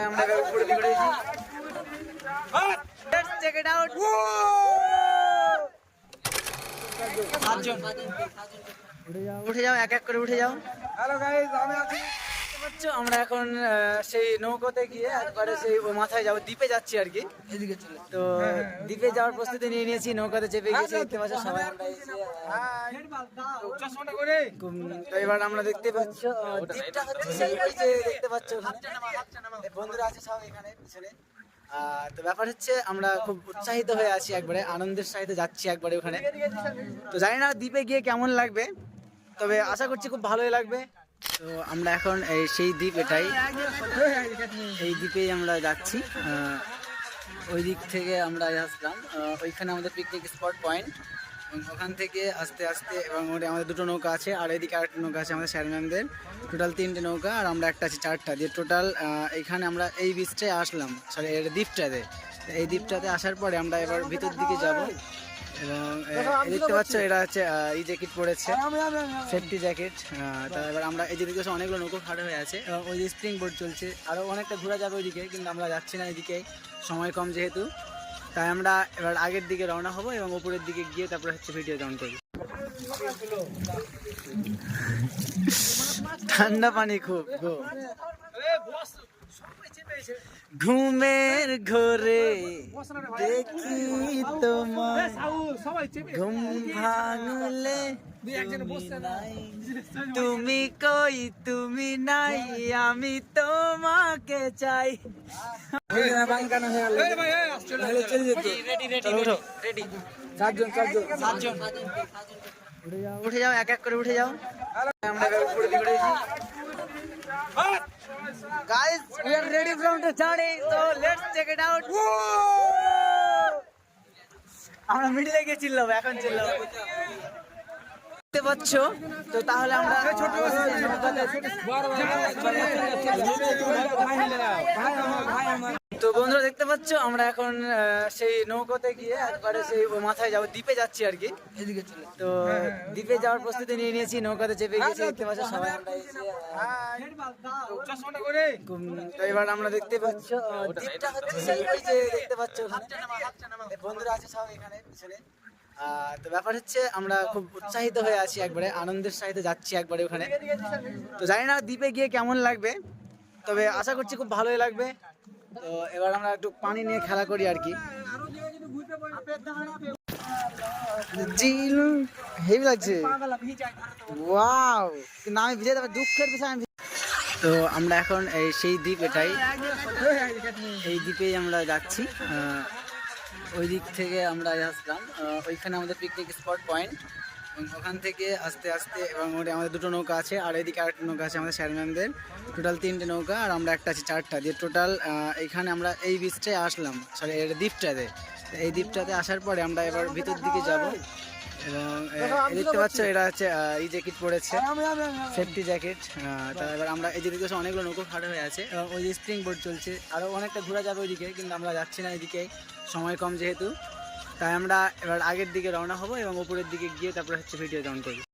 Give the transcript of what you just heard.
আমরা এবার উপরে. সাতজন। উঠে যাও এক এক করে উঠে যাও হ্যালো গাইস আমি আছি পাচ্ছ? আমরা এখন সেই নৌকোতে গিয়ে একবারে সেই মাথায় যাব দ্বীপে যাচ্ছি আর কি। এদিকে চলে। তো দ্বীপে যাওয়ার প্রস্তুতি নিয়ে নিয়েছি নৌকাতে চেপে গেছি দেখতে পাচ্ছ সবাই। তো এবার আমরা দেখতে পাচ্ছ দ্বীপটা হচ্ছে সেই যে দেখতে পাচ্ছ বন্ধুরা আছে সব এখানে পিছনে। তো ব্যাপার হচ্ছে আমরা খুব উৎসাহিত হয়ে আছি একবারে আনন্দের সাথে যাচ্ছি একবারে ওখানে। তো জানি না দ্বীপে গিয়ে কেমন লাগবে তবে আশা করছি খুব ভালোই লাগবে। তো আমরা এখন সেই দ্বীপ এটাই। এই দ্বীপেই আমরা যাচ্ছি। ওই দিক থেকে আমরা আসলাম। ওইখানে আমাদের পিকনিক স্পট পয়েন্ট ওখান থেকে আস্তে আস্তে এবং ওটা আমাদের দুটো নৌকা আছে, আর এদিকে আরেকটা নৌকা আছে আমাদের স্যার টোটাল তিনটে নৌকা আর আমরা একটা আছে চারটা দিয়ে টোটাল এখানে আমরা এই বিচটায় আসলাম। সরি এর দ্বীপটাতে। এই দ্বীপটাতে আসার পরে আমরা এবার ভিতর দিকে যাব। এবং দেখতে পাচ্ছ এরা হচ্ছে এই জ্যাকেট পরেছে সেফটি জ্যাকেট তা এবার আমরা এই যে দিকে অনেকগুলো নৌকো খাড়া হয়ে আছে। এবং ওই যে স্প্রিং বোর্ড চলছে আরও অনেকটা ঘোরা যাবে ওইদিকে কিন্তু আমরা যাচ্ছি না এদিকে। সময় কম যেহেতু। তাই আমরা এবার আগের দিকে রওনা হব এবং উপরের দিকে গিয়ে তারপরে হচ্ছে ভিডিও ডাউন করব। ঠান্ডা পানি খুব গো। ঘুমের ঘরে দেখি তোমার ঘুম ভাঙলে তুমি কই? তুমি নাই। আমি তোমাকে চাই। উঠো। যাও এক এক করে উঠে যাও। আমরা উপরে guys we are ready from the journey so let's check it out আমরা মিডিলে গিয়ে চিল্লাবো এখন চিল্লাবো দেখতে পাচ্ছ তো তাহলে আমরা ছোট তো বন্ধুরা দেখতে পাচ্ছ আমরা এখন সেই নৌকোতে গিয়ে একবারে সেই মাথায় যাব দ্বীপে যাচ্ছি আর কি। তো দ্বীপে যাওয়ার প্রস্তুতি নিয়ে নিয়েছি নৌকাতে চেপে গেছি দেখতে পাচ্ছ সবাই তো এবার আমরা দেখতে পাচ্ছ দ্বীপটা হচ্ছে সেই ওই যে দেখতে পাচ্ছ বন্ধুরা আছে সব এখানে পিছনে। তো ব্যাপার হচ্ছে আমরা খুব উৎসাহিত হয়ে আছি একবারে আনন্দের সাথে যাচ্ছি একবারে ওখানে। তো জানি না দ্বীপে গিয়ে কেমন লাগবে তবে আশা করছি খুব ভালোই লাগবে। তো এবার আমরা একটু পানি নিয়ে খেলা করি আর কি। জিল, হেভি লাগছে। ওয়াও, কিন্তু আমি ভিজে যাবে দুঃখের বিষয় আমি তো আমরা এখন এই সেই দ্বীপ এটাই। এই দ্বীপেই আমরা যাচ্ছি। ওই দিক থেকে আমরা আসলাম। ওইখানে আমাদের পিকনিক স্পট পয়েন্ট ওখান থেকে আস্তে আস্তে এবং ওটা আমাদের দুটো নৌকা আছে, আর এদিকে আরেকটা নৌকা আছে আমাদের স্যার ম্যামদের। টোটাল তিনটে নৌকা, আর আমরা একটা আছে চারটা দিয়ে টোটাল এখানে আমরা এই বিচটায় আসলাম সরি এর দ্বীপটাতে। এই দ্বীপটাতে আসার পরে আমরা এবার ভিতর দিকে যাব। এবং দেখতে পাচ্ছ এরা হচ্ছে এই জ্যাকেট পরেছে সেফটি জ্যাকেট তা এবার আমরা এই দিকে অনেকগুলো নৌকো খাড়া হয়ে আছে। এবং ওই যে স্প্রিং বোর্ড চলছে আরও অনেকটা ঘোরা যাবে ওইদিকে, কিন্তু আমরা যাচ্ছি না এদিকে, সময় কম যেহেতু। তাই আমরা এবার আগের দিকে রওনা হব এবং উপরের দিকে গিয়ে তারপরে হচ্ছে ভিডিও ডাউন করব।